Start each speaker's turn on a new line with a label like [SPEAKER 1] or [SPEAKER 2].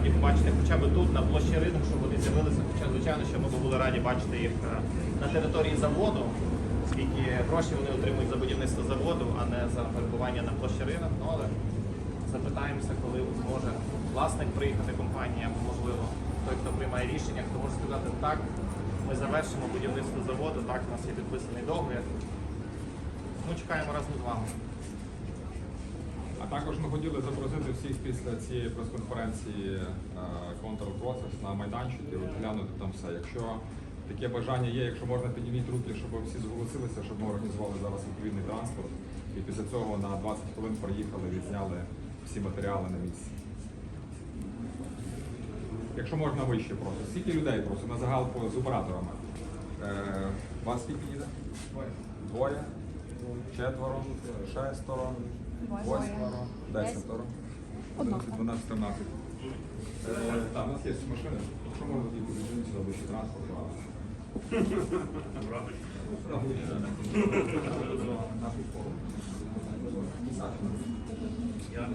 [SPEAKER 1] раді побачити хоча б тут, на площі ринок, щоб вони з'явилися. Хоча, звичайно, що ми були раді бачити їх е, на території заводу, оскільки гроші вони отримують за будівництво заводу, а не за перебування на площі ринок. Ну, але запитаємося, коли зможе власник приїхати компанія, або можливо той, хто приймає рішення, хто може сказати так. Ми завершимо будівництво заводу, так, у нас є підписаний договір. Ми чекаємо разом з вами.
[SPEAKER 2] Також ми хотіли запросити всіх після цієї прес-конференції Control Process на майданчик і от глянути там все. Якщо таке бажання є, якщо можна підніміть руки, щоб всі зголосилися, щоб ми організували зараз відповідний транспорт. І після цього на 20 хвилин приїхали, відзняли всі матеріали на місці. Якщо можна вище просто. Скільки людей просто на загал з операторами? Е, вас скільки їде? Двоє. Двоє? Четверо? Шестеро? Восьмеро? Десятеро? Одинадцять, Дванадцять, тринадцять. Е, Так, у нас є машини. Що можна тільки підійти або вище транспорт.
[SPEAKER 3] Я